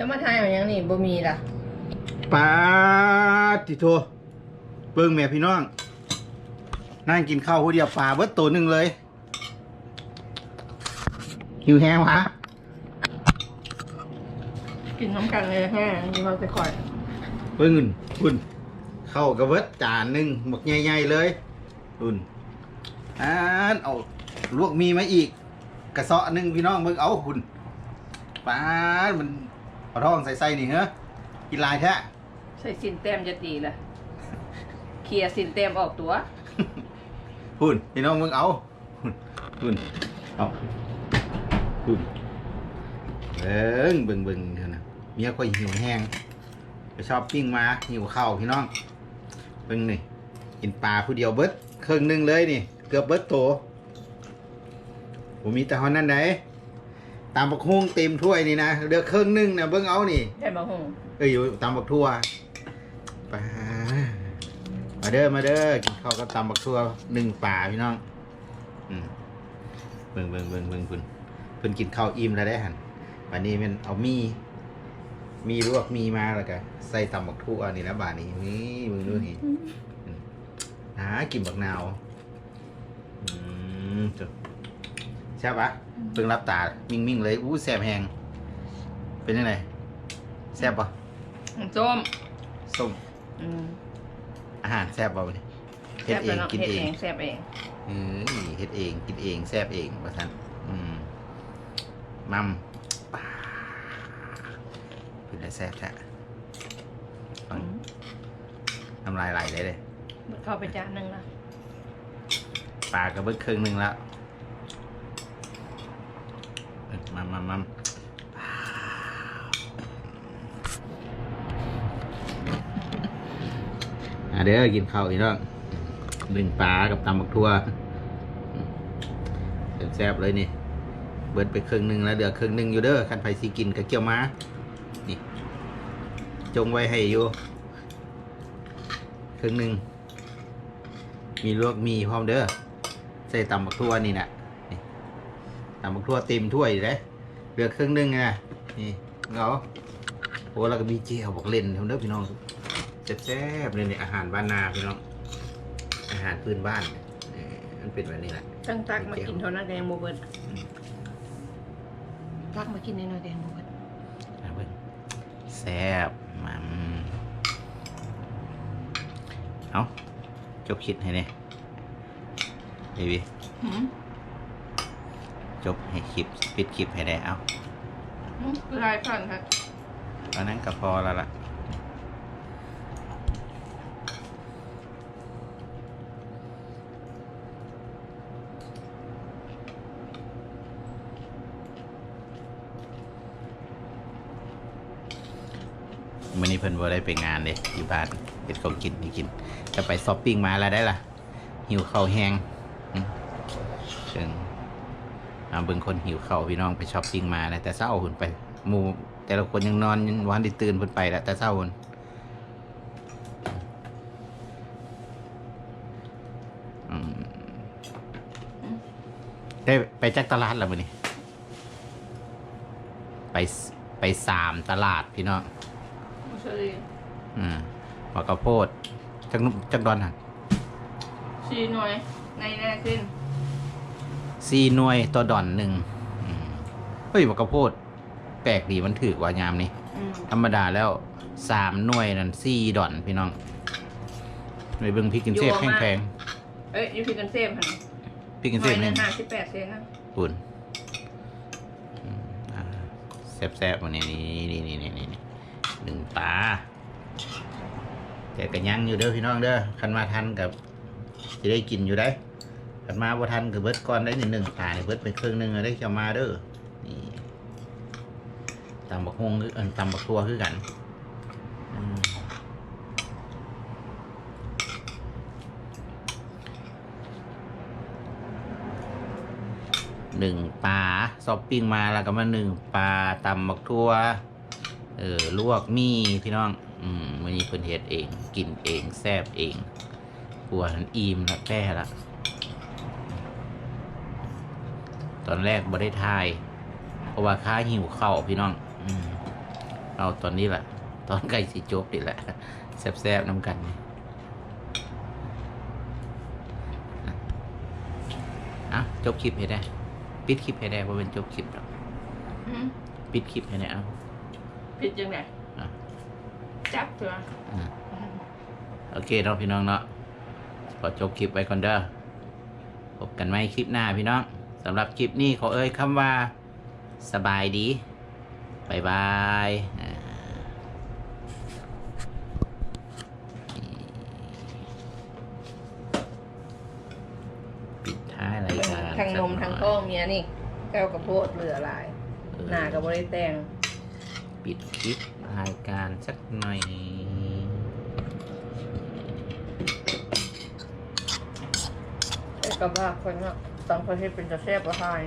จะมาทายเอาหยังนี่บ่มีล่ะปาดติโทเบิ่งแม่พี่น้อง นั่งกินข้าวผู้เดียวปลาเบิดตัวหนึ่งเลยหิวแห้งวะกินน้ำกันเลยแห้งนี่เราจะคอยเบิ่งคุณเข้าวกับเบิดจานหนึ่งหมกใหญ่ๆเลยคุณอ่านเอาลวกมีมาอีก กระเซาะหนึ่งพี่น้องเบิ่งเอาคุณปาดมัน เอาท้องใส่ๆนี่เหรอกินหลายแท้ใส่สินแต้มจะตีล่ะเคลียร์สินแต้มออกตัวหุ่นพี่น้องมึงเอาหุ่นหุ่นเอาหุ่นเบิ่งเบิ่งเบิ่งเถอะนะเมียก็หิวแห้งไปชอบปิ้งมาหิวข้าวพี่น้องเบิ่งนี่กินปลาผู้เดียวเบิดครึ่งหนึงเลยนี่ เกือบเบิดโตผมมีแต่หอนนั่นไหน ตามบักฮุ้งเต็มถ้วยนี่นะเหลือครึ่งหนึงนะเบิ่งเอานี่ได้มาหงเอ้ยอยู่ตำบักทั่วไปมาเด้อมาเด้อกินข้าวกับตำบักทั่วหนึ่งป่าพี่น้องอืมเบิ่งเบิ่งเบิ่งเบิ่งเพิ่นเพิ่นกินข้าวอิ่มแล้วได้หันวันนี้มันเอามีมีลวกมีมาแล้วก็ใส่ตำบักทั่วนี่นะบาดนี้นี่มึงดูนี่อืมหากินบักนาวอืมจุด ใช่ปะเพิ่งรับตามิ่งมิ่งๆเลยอู้แสบแหงเป็นยังไงแซ่บปะส้มส้มอืมอาหารแซ่บบ่เนี่ยเฮ็แซ่ดบเอแล้วงเนาะกินเฮ็ดเอเองงแซ่บเองเอ้ยเฮ็ดเองกินเองแซ่บเองว่าซั่นอืมมัมป้าเป็นได้แซ่บแท้ฟังน้ำลายไหลเลยเลยเข้าไปจานหนึงละปลากระเบิดครึ่งหนึงแล้วเอิ้น มัมมัมมัมอะเด้อกินข้าวอีกแล้วดึงปลากับตำบักทั่วแซ่บเลยนี่ เบิดไปครึ่งหนึ่งแล้วเดือครึ่งหนึ่งอยู่เด้อคันไผ่สิกินกับเกี๊ยวม้านี่ จงไว้ให้อยู่ครึ่งหนึ่งมีลวกมีพร้อมเด้อใส่ตำบักทั่วนี่นะนี่ ตำบักทั่วเต็มถ้วยเลยเหลือครึ่งหนึ่งนะนี่เอาโอ้แล้วก็มีเจียวบอกเล่นทำเด้อพี่น้องแซ่บๆเลยนี่อาหารบ้านนาพี่น้อง อาหารพื้นบ้านเออมันเป็นแบบนี้แหละตั้งตักมากินเท่านั้นแดงโมเบิร์ตตักมากินในน้อยแดงโมเบิร์ตนะเพื่อนแซ่บมันเอาจบคลิปให้เนี่ยเบบี้หืม จบให้คลิปปิดคลิปให้ได้เอาหืมลายฟันครับตอนนั้นก็พอแล้วล่ะวันนี้เพิ่นบ่ได้ไปงานเลยอยู่บ้านเฮ็ดของกินให้กินจะไปช้อปปิ้งมาแล้วได้ล่ะหิวข้าวแห้งอืมเชิง เอาเบิ่งคนหิวข้าวพี่น้องไปช้อปปิ้งมาแล้วแต่เช้าหุ่นไปหมู่แต่ละคนยังนอนยังวันได้ตื่นเพิ่นไปแล้วแต่เช้าหุ่นอืมได้ไปจักตลาดแล้วมื้อนี้ไปสไปสามตลาดพี่น้องมุสลิมอืมหัวกระโพดจักนุจักดอนหันชีหน่วยในแน่ขึ้น สี่หน่วยต่อดอนหนึ่งอืมเฮ้ยหัวกระโพดแปลกดีมันถือกว่ายามนี้อืมธรรมดาแล้วสามหน่วยนั่นสี่ดอนพี่น้องไปเบิ่งพริกกินเซฟแพงเอ้ยยูพิกันเซฟหันๆพริกกินหเซน่วฟยหนึ่เนี่ยงห้าสิบแปดเซนนะปุ่นอืมอ่าแซ่บๆวันนี้นี่นี่นี่นี่นี่หนึ่งปลาแต่ก็ยังอยู่เด้อพี่น้องเด้อคันมาทันกับจะได้กินอยู่ได้ คันมาบ่ทันกับเบิดก่อนได้นิดหนึ่งปลานี่เบิดไปครึ่งหนึ่งเลยได้จะมาเด้อนี่ตำบักฮวงคือเอันตำบักทัวคือกันหนึ่งปลาซอปปิ้งมาแล้วก็มาหนึ่งปลาตำบักทัวเออลวกมีพี่น้อง อืมวันนี้เพิ่นเฮ็ดเอง กินเองแซ่บเองกลัวทันอิ่มละแป้ละ ตอนแรกบ่ได้ทาย เพราะว่าค้าหิวข้าวพี่น้องอืมเอาตอนนี้แหละตอนใกล้สิจบนี่แหละแซ่บๆน้ำกันนี่อะจบคลิปให้ได้ ปิดคลิปให้ได้เพราะเป็นจบคลิปหรอกอืมปิดคลิปให้ได้เอาผิดจังไงอะจับเถอะอะโอเคเนาะพี่น้องเนาะขอจบคลิปไว้ก่อนเด้อพบกันไหมคลิปหน้าพี่น้องสำหรับคลิปนี้ขอเอ่ยคำว่า สบายดีบายบายอ่าปิดท้ายรายการทั้งนมสักหอยทั้งท้องเมียนี่ แก้วกระโพดเหลือหลายเออหน้าก็บ่ได้แต่งปิดคลิปรายการสักหน่อยแต่ก็บ้าคนเนาะ ต้องคนที่เป็นจะแซ่บกว่าย